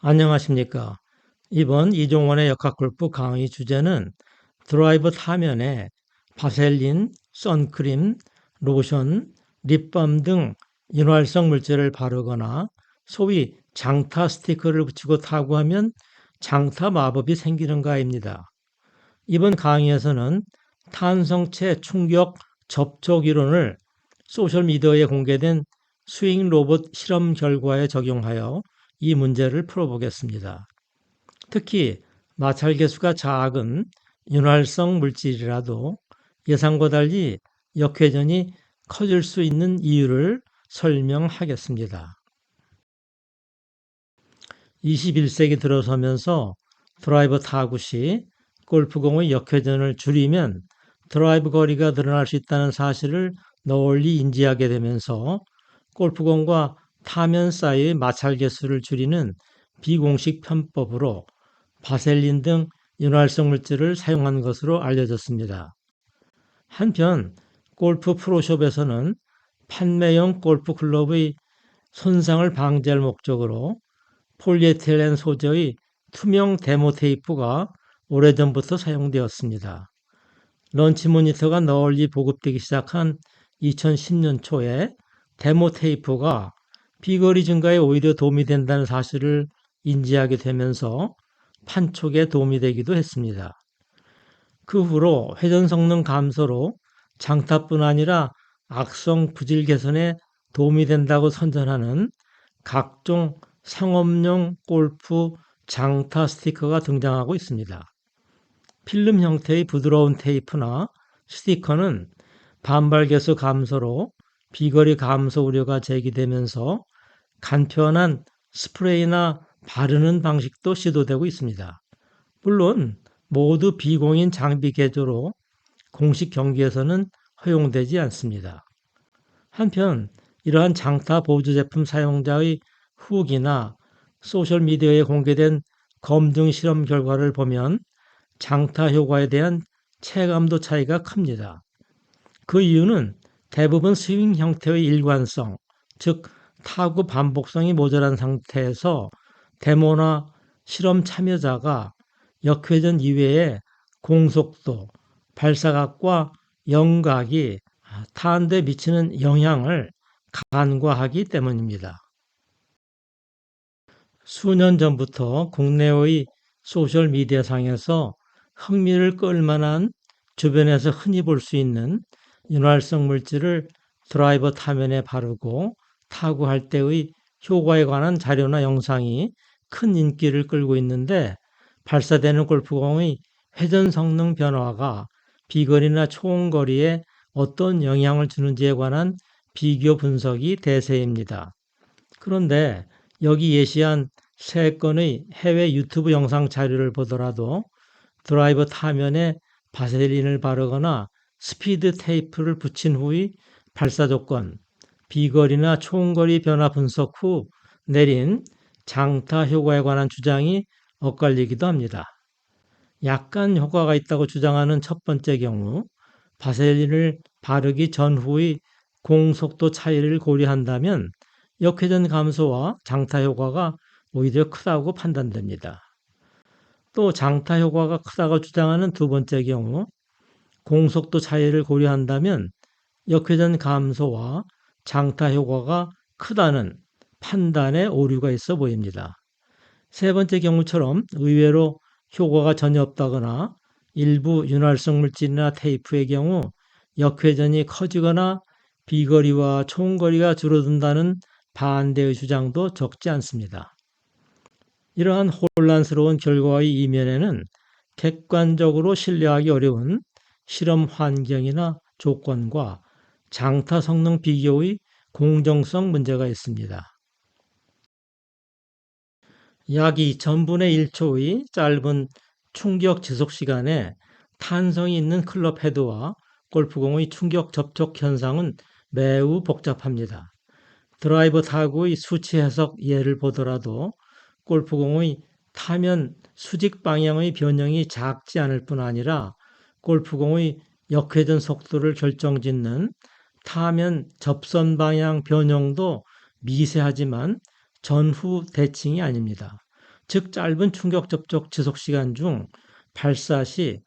안녕하십니까. 이번 이종원의 역학골프 강의 주제는 드라이버 타면에 바셀린, 선크림, 로션, 립밤 등 인활성 물질을 바르거나 소위 장타 스티커를 붙이고 타고 하면 장타 마법이 생기는가입니다. 이번 강의에서는 탄성체 충격 접촉 이론을 소셜미디어에 공개된 스윙 로봇 실험 결과에 적용하여 이 문제를 풀어보겠습니다. 특히 마찰 개수가 작은 윤활성 물질이라도 예상과 달리 역회전이 커질 수 있는 이유를 설명하겠습니다. 21세기 들어서면서 드라이버 타구 시 골프공의 역회전을 줄이면 드라이브 거리가 늘어날 수 있다는 사실을 널리 인지하게 되면서 골프공과 타면 사이의 마찰 개수를 줄이는 비공식 편법으로 바셀린 등 윤활성 물질을 사용한 것으로 알려졌습니다. 한편 골프 프로숍에서는 판매용 골프 클럽의 손상을 방지할 목적으로 폴리에틸렌 소재의 투명 데모 테이프가 오래전부터 사용되었습니다. 런치 모니터가 널리 보급되기 시작한 2010년 초에 데모 테이프가 비거리 증가에 오히려 도움이 된다는 사실을 인지하게 되면서 판촉에 도움이 되기도 했습니다. 그 후로 회전 성능 감소로 장타뿐 아니라 악성 부질 개선에 도움이 된다고 선전하는 각종 상업용 골프 장타 스티커가 등장하고 있습니다. 필름 형태의 부드러운 테이프나 스티커는 반발 개수 감소로 비거리 감소 우려가 제기되면서 간편한 스프레이나 바르는 방식도 시도되고 있습니다. 물론 모두 비공인 장비 개조로 공식 경기에서는 허용되지 않습니다. 한편 이러한 장타 보조 제품 사용자의 후기나 소셜미디어에 공개된 검증 실험 결과를 보면 장타 효과에 대한 체감도 차이가 큽니다. 그 이유는 대부분 스윙 형태의 일관성, 즉 타구 반복성이 모자란 상태에서 데모나 실험 참여자가 역회전 이외에 공속도, 발사각과 영각이 타한데 미치는 영향을 간과하기 때문입니다. 수년 전부터 국내의 소셜미디어상에서 흥미를 끌 만한 주변에서 흔히 볼 수 있는 윤활성 물질을 드라이버 타면에 바르고 타구 할 때의 효과에 관한 자료나 영상이 큰 인기를 끌고 있는데 발사되는 골프공의 회전 성능 변화가 비거리나 초음거리에 어떤 영향을 주는지에 관한 비교 분석이 대세입니다. 그런데 여기 예시한 세 건의 해외 유튜브 영상 자료를 보더라도 드라이버 타면에 바세린을 바르거나 스피드 테이프를 붙인 후의 발사 조건, 비거리나 총거리 변화 분석 후 내린 장타 효과에 관한 주장이 엇갈리기도 합니다. 약간 효과가 있다고 주장하는 첫 번째 경우 바셀린을 바르기 전후의 공속도 차이를 고려한다면 역회전 감소와 장타 효과가 오히려 크다고 판단됩니다. 또 장타 효과가 크다고 주장하는 두 번째 경우 공속도 차이를 고려한다면 역회전 감소와 장타 효과가 크다는 판단에 오류가 있어 보입니다. 세 번째 경우처럼 의외로 효과가 전혀 없다거나 일부 윤활성 물질이나 테이프의 경우 역회전이 커지거나 비거리와 총거리가 줄어든다는 반대의 주장도 적지 않습니다. 이러한 혼란스러운 결과의 이면에는 객관적으로 신뢰하기 어려운 실험 환경이나 조건과 장타 성능 비교의 공정성 문제가 있습니다. 약 2000분의 1초의 짧은 충격 지속 시간에 탄성이 있는 클럽 헤드와 골프공의 충격 접촉 현상은 매우 복잡합니다. 드라이버 타구의 수치 해석 예를 보더라도 골프공의 타면 수직 방향의 변형이 작지 않을 뿐 아니라 골프공의 역회전 속도를 결정짓는 타면 접선 방향 변형도 미세하지만 전후 대칭이 아닙니다. 즉 짧은 충격 접촉 지속 시간 중 발사 시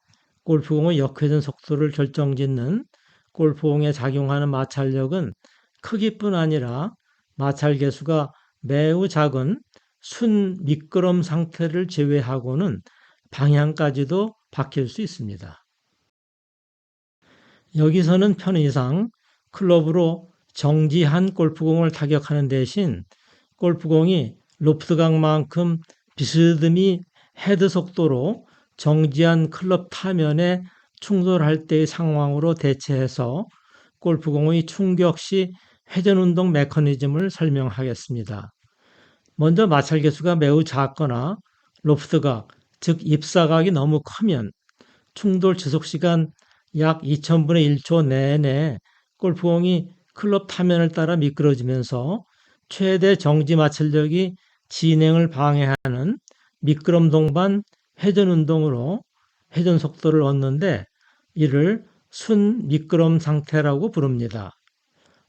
골프공의 역회전 속도를 결정짓는 골프공에 작용하는 마찰력은 크기뿐 아니라 마찰 계수가 매우 작은 순 미끄럼 상태를 제외하고는 방향까지도 바뀔 수 있습니다. 여기서는 편의상 클럽으로 정지한 골프공을 타격하는 대신 골프공이 로프트각만큼 비스듬히 헤드 속도로 정지한 클럽 타면에 충돌할 때의 상황으로 대체해서 골프공의 충격 시 회전 운동 메커니즘을 설명하겠습니다. 먼저 마찰 개수가 매우 작거나 로프트각, 즉 입사각이 너무 크면 충돌 지속 시간 약 2000분의 1초 내내 골프공이 클럽 타면을 따라 미끄러지면서 최대 정지 마찰력이 진행을 방해하는 미끄럼 동반 회전 운동으로 회전 속도를 얻는데 이를 순 미끄럼 상태라고 부릅니다.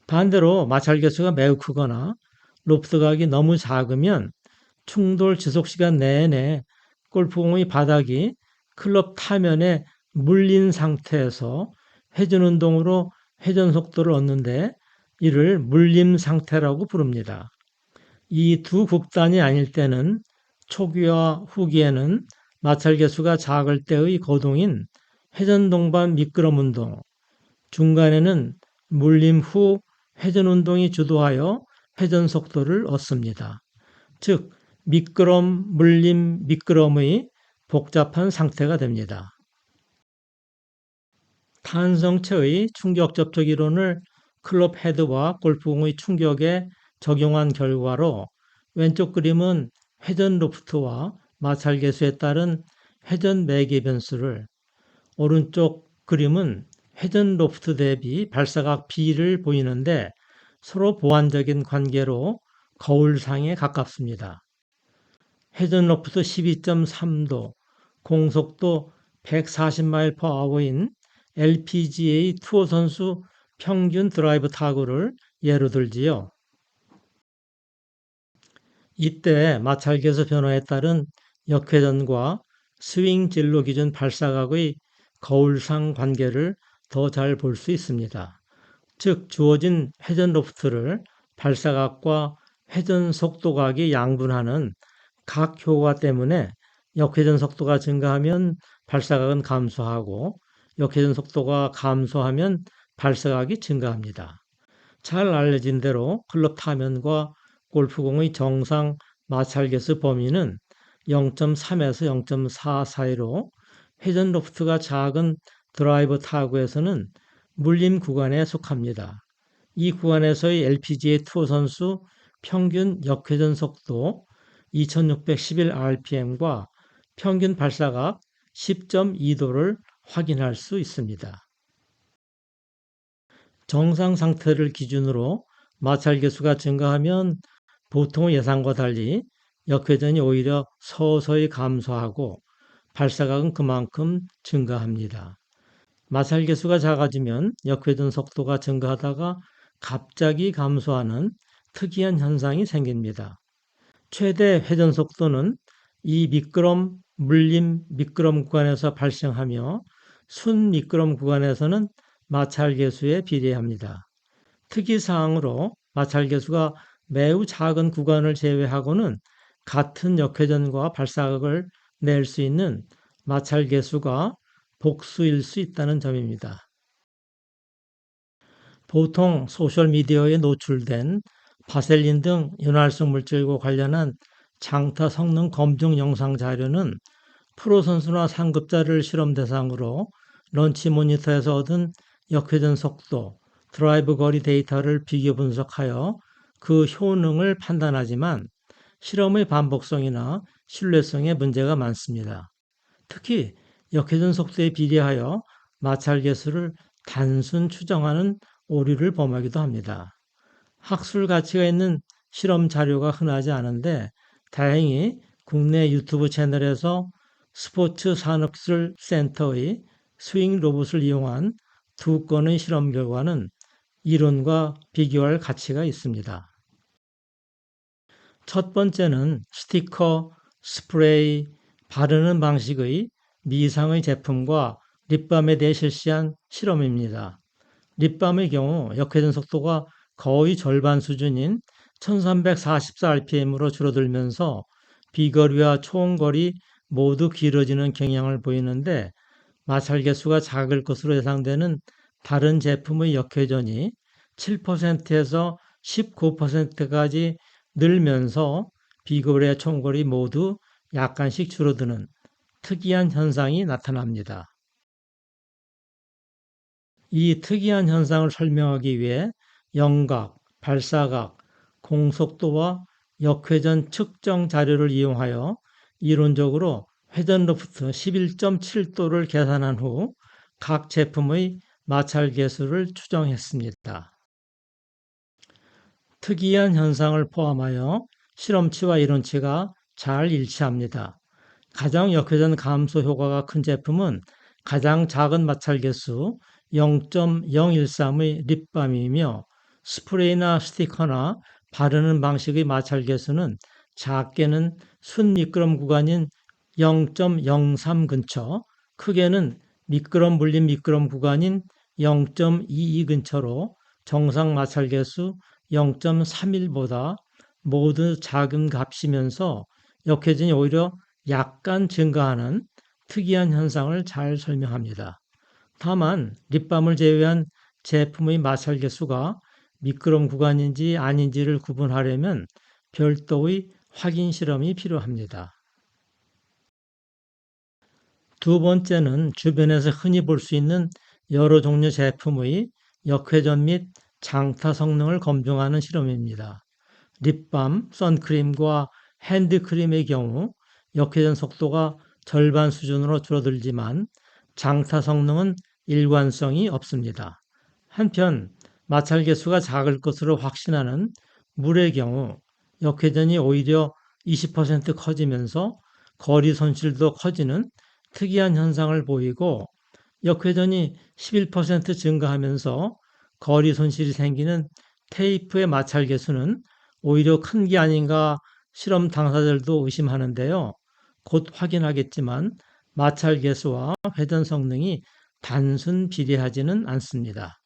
반대로 마찰 개수가 매우 크거나 로프트각이 너무 작으면 충돌 지속 시간 내내 골프공의 바닥이 클럽 타면에 물린 상태에서 회전 운동으로 회전 속도를 얻는데 이를 물림 상태라고 부릅니다. 이 두 극단이 아닐 때는 초기와 후기에는 마찰 개수가 작을 때의 거동인 회전 동반 미끄럼 운동, 중간에는 물림 후 회전 운동이 주도하여 회전 속도를 얻습니다. 즉 미끄럼, 물림, 미끄럼의 복잡한 상태가 됩니다. 탄성체의 충격 접촉 이론을 클럽 헤드와 골프공의 충격에 적용한 결과로 왼쪽 그림은 회전 로프트와 마찰 계수에 따른 회전 매개 변수를 오른쪽 그림은 회전 로프트 대비 발사각 B를 보이는데 서로 보완적인 관계로 거울상에 가깝습니다. 회전 로프트 12.3도, 공속도 140마일 per hour인 LPGA 투어 선수 평균 드라이브 타구를 예로 들지요. 이때 마찰계수 변화에 따른 역회전과 스윙 진로 기준 발사각의 거울상 관계를 더 잘 볼 수 있습니다. 즉 주어진 회전 로프트를 발사각과 회전 속도각이 양분하는 각 효과 때문에 역회전 속도가 증가하면 발사각은 감소하고 역회전 속도가 감소하면 발사각이 증가합니다. 잘 알려진 대로 클럽 타면과 골프공의 정상 마찰계수 범위는 0.3에서 0.4 사이로 회전 로프트가 작은 드라이버 타구에서는 물림 구간에 속합니다. 이 구간에서의 LPGA 투어 선수 평균 역회전 속도 2611rpm과 평균 발사각 10.2도를 확인할 수 있습니다. 정상 상태를 기준으로 마찰 개수가 증가하면 보통의 예상과 달리 역회전이 오히려 서서히 감소하고 발사각은 그만큼 증가합니다. 마찰 개수가 작아지면 역회전 속도가 증가하다가 갑자기 감소하는 특이한 현상이 생깁니다. 최대 회전 속도는 이 미끄럼, 물림, 미끄럼 구간에서 발생하며 순 미끄럼 구간에서는 마찰 개수에 비례합니다. 특이사항으로 마찰 개수가 매우 작은 구간을 제외하고는 같은 역회전과 발사각을 낼 수 있는 마찰 개수가 복수일 수 있다는 점입니다. 보통 소셜미디어에 노출된 바셀린 등 윤활성 물질과 관련한 장타 성능 검증 영상 자료는 프로 선수나 상급자를 실험 대상으로 런치 모니터에서 얻은 역회전 속도, 드라이브 거리 데이터를 비교 분석하여 그 효능을 판단하지만 실험의 반복성이나 신뢰성에 문제가 많습니다. 특히 역회전 속도에 비례하여 마찰 개수를 단순 추정하는 오류를 범하기도 합니다. 학술 가치가 있는 실험 자료가 흔하지 않은데 다행히 국내 유튜브 채널에서 스포츠 산업기술 센터의 스윙 로봇을 이용한 두 건의 실험 결과는 이론과 비교할 가치가 있습니다. 첫 번째는 스티커 스프레이, 바르는 방식의 미상의 제품과 립밤에 대해 실시한 실험입니다. 립밤의 경우 역회전 속도가 거의 절반 수준인 1344rpm으로 줄어들면서 비거리와 총거리 모두 길어지는 경향을 보이는데 마찰 개수가 작을 것으로 예상되는 다른 제품의 역회전이 7%에서 19%까지 늘면서 비거리와 총거리 모두 약간씩 줄어드는 특이한 현상이 나타납니다. 이 특이한 현상을 설명하기 위해 영각, 발사각, 공속도와 역회전 측정 자료를 이용하여 이론적으로 회전 로프트 11.7도를 계산한 후 각 제품의 마찰 개수를 추정했습니다. 특이한 현상을 포함하여 실험치와 이론치가 잘 일치합니다. 가장 역회전 감소 효과가 큰 제품은 가장 작은 마찰 개수 0.013의 립밤이며 스프레이나 스티커나 바르는 방식의 마찰 개수는 작게는 순 미끄럼 구간인 0.03 근처, 크게는 미끄럼 물린 미끄럼 구간인 0.22 근처로 정상 마찰 개수 0.31보다 모두 작은 값이면서 역회전이 오히려 약간 증가하는 특이한 현상을 잘 설명합니다. 다만 립밤을 제외한 제품의 마찰 개수가 미끄럼 구간인지 아닌지를 구분하려면 별도의 확인 실험이 필요합니다. 두 번째는 주변에서 흔히 볼 수 있는 여러 종류 제품의 역회전 및 장타 성능을 검증하는 실험입니다. 립밤, 선크림과 핸드크림의 경우 역회전 속도가 절반 수준으로 줄어들지만 장타 성능은 일관성이 없습니다. 한편 마찰 개수가 작을 것으로 확신하는 물의 경우 역회전이 오히려 20% 커지면서 거리 손실도 커지는 특이한 현상을 보이고 역회전이 11% 증가하면서 거리 손실이 생기는 테이프의 마찰 개수는 오히려 큰 게 아닌가 실험 당사자들도 의심하는데요. 곧 확인하겠지만 마찰 개수와 회전 성능이 단순 비례하지는 않습니다.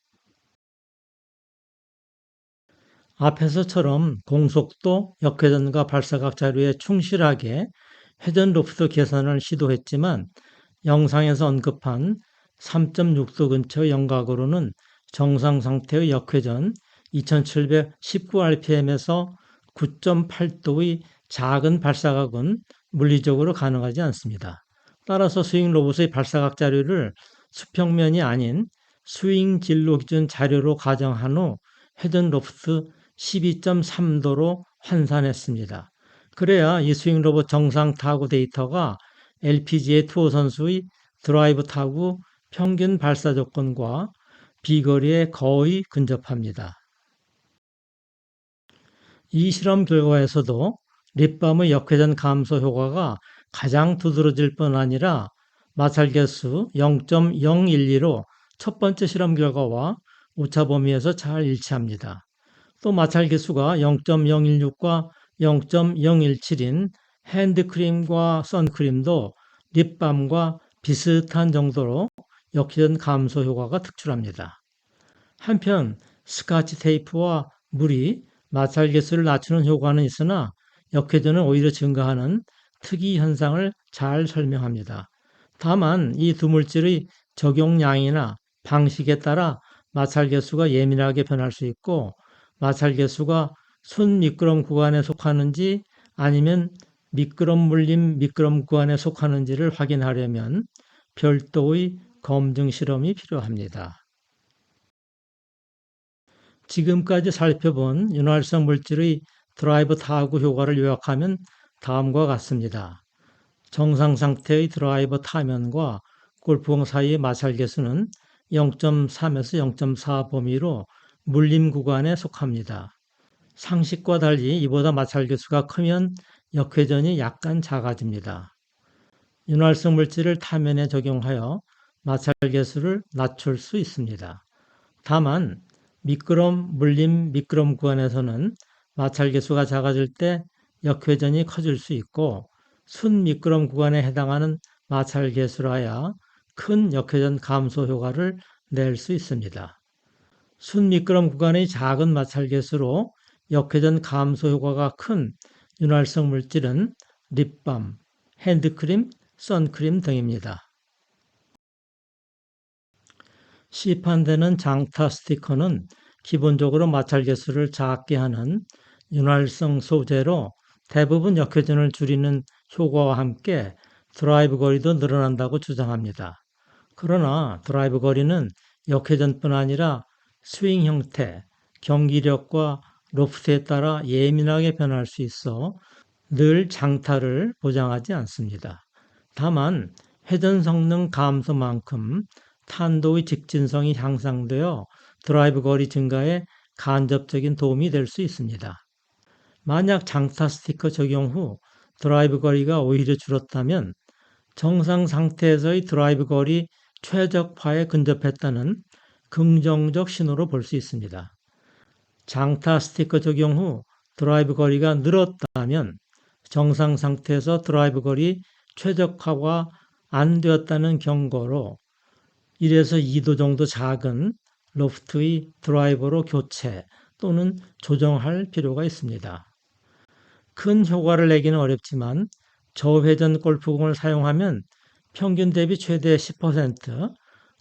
앞에서처럼 공속도, 역회전과 발사각 자료에 충실하게 회전 로프트 계산을 시도했지만 영상에서 언급한 3.6도 근처 영각으로는 정상 상태의 역회전 2719rpm에서 9.8도의 작은 발사각은 물리적으로 가능하지 않습니다. 따라서 스윙 로봇의 발사각 자료를 수평면이 아닌 스윙 진로 기준 자료로 가정한 후 회전 로프트 12.3도로 환산했습니다. 그래야 이 스윙 로봇 정상 타구 데이터가 LPGA 투어 선수의 드라이브 타구 평균 발사 조건과 비거리에 거의 근접합니다. 이 실험 결과에서도 립밤의 역회전 감소 효과가 가장 두드러질 뿐 아니라 마찰 개수 0.012로 첫 번째 실험 결과와 오차 범위에서 잘 일치합니다. 또 마찰 개수가 0.016과 0.017인 핸드크림과 선크림도 립밤과 비슷한 정도로 역회전 감소 효과가 특출합니다. 한편 스카치 테이프와 물이 마찰 개수를 낮추는 효과는 있으나 역회전은 오히려 증가하는 특이 현상을 잘 설명합니다. 다만 이 두 물질의 적용량이나 방식에 따라 마찰 개수가 예민하게 변할 수 있고 마찰 개수가 순 미끄럼 구간에 속하는지 아니면 미끄럼 물림 미끄럼 구간에 속하는지를 확인하려면 별도의 검증 실험이 필요합니다. 지금까지 살펴본 윤활성 물질의 드라이브 타구 효과를 요약하면 다음과 같습니다. 정상 상태의 드라이버 타면과 골프공 사이의 마찰 개수는 0.3에서 0.4 범위로 물림 구간에 속합니다. 상식과 달리 이보다 마찰 개수가 크면 역회전이 약간 작아집니다. 윤활성 물질을 타면에 적용하여 마찰 개수를 낮출 수 있습니다. 다만 미끄럼, 물림, 미끄럼 구간에서는 마찰 개수가 작아질 때 역회전이 커질 수 있고 순 미끄럼 구간에 해당하는 마찰 개수라야 큰 역회전 감소 효과를 낼 수 있습니다. 순 미끄럼 구간의 작은 마찰 개수로 역회전 감소 효과가 큰 윤활성 물질은 립밤, 핸드크림, 선크림 등입니다. 시판되는 장타 스티커는 기본적으로 마찰 개수를 작게 하는 윤활성 소재로 대부분 역회전을 줄이는 효과와 함께 드라이브 거리도 늘어난다고 주장합니다. 그러나 드라이브 거리는 역회전뿐 아니라 스윙 형태, 경기력과 로프트에 따라 예민하게 변할 수 있어 늘 장타를 보장하지 않습니다. 다만 회전 성능 감소만큼 탄도의 직진성이 향상되어 드라이브 거리 증가에 간접적인 도움이 될 수 있습니다. 만약 장타 스티커 적용 후 드라이브 거리가 오히려 줄었다면 정상 상태에서의 드라이브 거리 최적화에 근접했다는 긍정적 신호로 볼 수 있습니다. 장타 스티커 적용 후 드라이브 거리가 늘었다면 정상 상태에서 드라이브 거리 최적화가 안 되었다는 경고로 1에서 2도 정도 작은 로프트의 드라이버로 교체 또는 조정할 필요가 있습니다. 큰 효과를 내기는 어렵지만 저회전 골프공을 사용하면 평균 대비 최대 10%,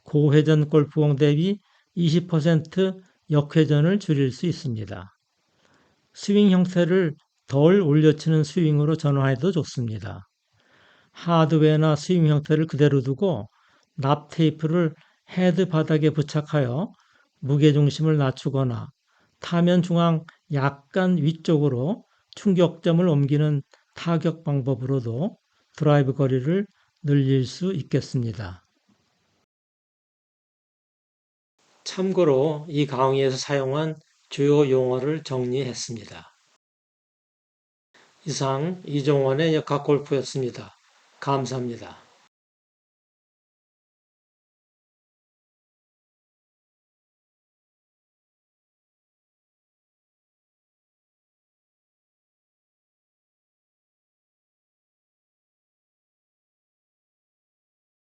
고회전 골프공 대비 20% 역회전을 줄일 수 있습니다. 스윙 형태를 덜 올려치는 스윙으로 전환해도 좋습니다. 하드웨어나 스윙 형태를 그대로 두고 납 테이프를 헤드 바닥에 부착하여 무게중심을 낮추거나 타면 중앙 약간 위쪽으로 충격점을 옮기는 타격 방법으로도 드라이브 거리를 늘릴 수 있겠습니다. 참고로 이 강의에서 사용한 주요 용어를 정리했습니다. 이상 이종원의 역학골프였습니다. 감사합니다.